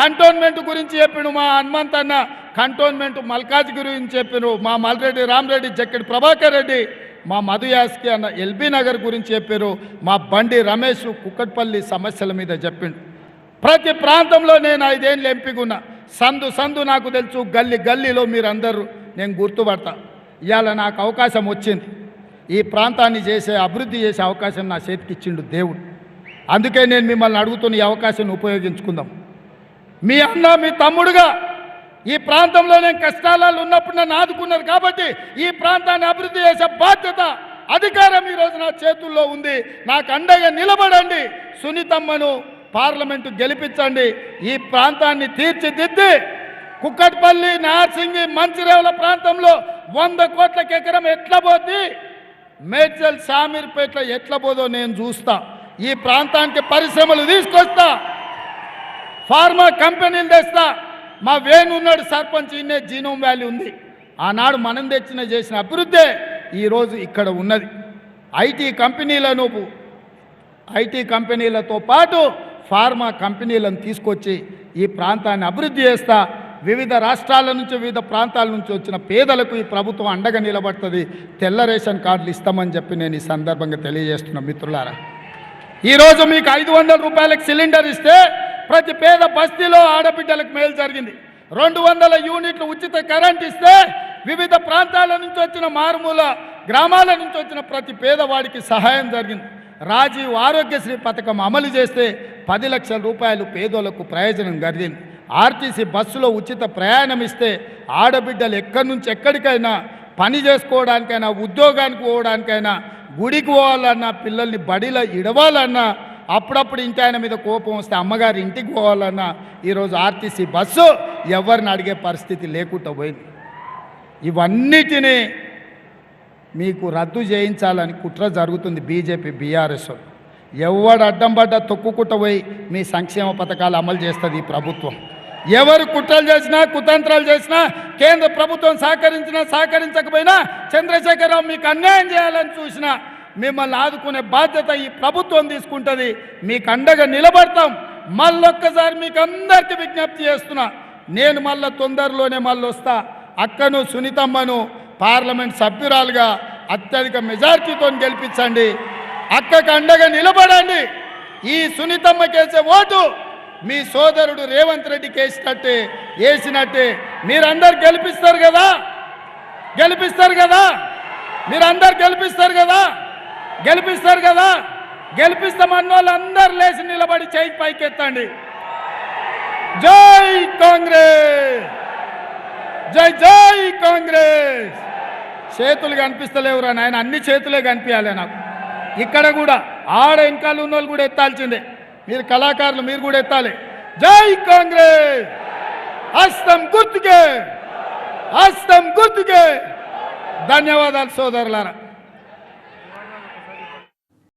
Cantonment గురించి చెప్పిండు మా హనుమంత్ అన్న కంటోన్మెంట్ మల్కాజ్ గురించి చెప్పిండు మా మల్రెడ్డి రామరెడ్డి జక్కెడి ప్రభాకర్ రెడ్డి మా మధు యాస్కి అన్న ఎల్బీ నగర్ గురించి చెప్పారు మా బండి రమేష్ కుక్కట్పల్లి సమస్యల మీద చెప్పిండు. ప్రతి ప్రాంతంలో నేను ఐదేళ్ళు ఎంపికున్నా సందు సందు నాకు తెలుసు గల్లి గల్లీలో మీరందరూ నేను గుర్తుపడతా. ఇవాళ నాకు అవకాశం వచ్చింది. ఈ ప్రాంతాన్ని చేసే అభివృద్ధి చేసే అవకాశం నా చేతికి ఇచ్చిండు దేవుడు. అందుకే నేను మిమ్మల్ని అడుగుతున్న ఈ అవకాశాన్ని ఉపయోగించుకుందాం. మీ అన్న మీ తమ్ముడుగా ఈ ప్రాంతంలో నేను కష్టాలలో ఉన్నప్పుడు నన్ను ఆదుకున్నారు కాబట్టి ఈ ప్రాంతాన్ని అభివృద్ధి చేసే బాధ్యత అధికారం ఈరోజు నా చేతుల్లో ఉంది. నాకు అండగా నిలబడండి. సునీతమ్మను పార్లమెంటు గెలిపించండి. ఈ ప్రాంతాన్ని తీర్చిదిద్ది కుక్కట్పల్లి నార్సింగి మంచిరేవుల ప్రాంతంలో వంద కోట్లకి ఎకరం ఎట్లా పోద్ది? మేడ్చల్ షామీర్పేటలో ఎట్లా పోదో నేను చూస్తా. ఈ ప్రాంతానికి పరిశ్రమలు తీసుకొస్తా. ఫార్మా కంపెనీలు తెస్తా. మా వేణున్నాడు సర్పంచ్ ఇన్నే జీనోమ్ వ్యాలీ ఉంది. ఆనాడు మనం తెచ్చిన చేసిన అభివృద్ధే ఈరోజు ఇక్కడ ఉన్నది. ఐటీ కంపెనీలను ఐటీ కంపెనీలతో పాటు ఫార్మా కంపెనీలను తీసుకొచ్చి ఈ ప్రాంతాన్ని అభివృద్ధి చేస్తా. వివిధ రాష్ట్రాల నుంచి వివిధ ప్రాంతాల నుంచి వచ్చిన పేదలకు ఈ ప్రభుత్వం అండగా నిలబడుతుంది. తెల్ల రేషన్ కార్డులు ఇస్తామని చెప్పి నేను ఈ సందర్భంగా తెలియజేస్తున్నా మిత్రులారా. ఈరోజు మీకు ఐదు వందల రూపాయలకు సిలిండర్ ఇస్తే ప్రతి పేద బస్తీలో ఆడబిడ్డలకు మేలు జరిగింది. రెండు వందల యూనిట్లు ఉచిత కరెంట్ ఇస్తే వివిధ ప్రాంతాల నుంచి వచ్చిన మారుమూల గ్రామాల నుంచి వచ్చిన ప్రతి పేదవాడికి సహాయం జరిగింది. రాజీవ్ ఆరోగ్యశ్రీ పథకం అమలు చేస్తే పది లక్షల రూపాయలు పేదోళ్ళకు ప్రయోజనం జరిగింది ఆర్టీసీ బస్సులో ఉచిత ప్రయాణం ఇస్తే ఆడబిడ్డలు ఎక్కడి నుంచి ఎక్కడికైనా పని చేసుకోవడానికైనా ఉద్యోగానికి పోవడానికైనా గుడికి పోవాలన్నా పిల్లల్ని బడిలో ఇడవాలన్నా అప్పుడప్పుడు ఇంటి ఆయన మీద కోపం వస్తే అమ్మగారి ఇంటికి పోవాలన్నా ఈరోజు ఆర్టీసీ బస్సు ఎవరిని అడిగే పరిస్థితి లేకుండా పోయింది. ఇవన్నిటినీ మీకు రద్దు చేయించాలని కుట్ర జరుగుతుంది బీజేపీ బీఆర్ఎస్ ఎవడు అడ్డం పడ్డ తొక్కుకుంటూ పోయి మీ సంక్షేమ పథకాలు అమలు చేస్తుంది ఈ ప్రభుత్వం. ఎవరు కుట్రలు చేసినా కుతంత్రాలు చేసినా కేంద్ర ప్రభుత్వం సహకరించినా సహకరించకపోయినా చంద్రశేఖరరావు మీకు అన్యాయం చేయాలని చూసినా మిమ్మల్ని ఆదుకునే బాధ్యత ఈ ప్రభుత్వం తీసుకుంటుంది. మీకు అండగా నిలబడతాం. మళ్ళొక్కసారి మీకు అందరికీ విజ్ఞప్తి చేస్తున్నా. నేను మళ్ళీ తొందరలోనే మళ్ళీ వస్తా. అక్కను సునీతమ్మను పార్లమెంట్ సభ్యురాలుగా అత్యధిక మెజార్టీతో గెలిపించండి. అక్కకు అండగా నిలబడండి. ఈ సునీతమ్మ కేసే ఓటు మీ సోదరుడు రేవంత్ రెడ్డి కేసినట్టే వేసినట్టే మీరందరు గెలిపిస్తారు కదా? గెలిపిస్తారు కదా? మీరందరు గెలిపిస్తారు కదా? గెలిపిస్తారు కదా. గెలిపిస్తామన్న వాళ్ళందరూ లేచి నిలబడి చేయి పైకెత్తండి. జై కాంగ్రెస్. జై జై కాంగ్రెస్. చేతులు కనిపిస్తలేవురా నాయన అన్ని చేతులే కనిపించాలి నాకు. ఇక్కడ కూడా ఆడ ఇంకా ఉన్న వాళ్ళు కూడా ఎత్తాల్సిందే. మీరు కళాకారులు మీరు కూడా ఎత్తాలి. జై కాంగ్రెస్. హస్తం గుర్తుకే హస్తం గుర్తుకే. ధన్యవాదాలు సోదరులారా.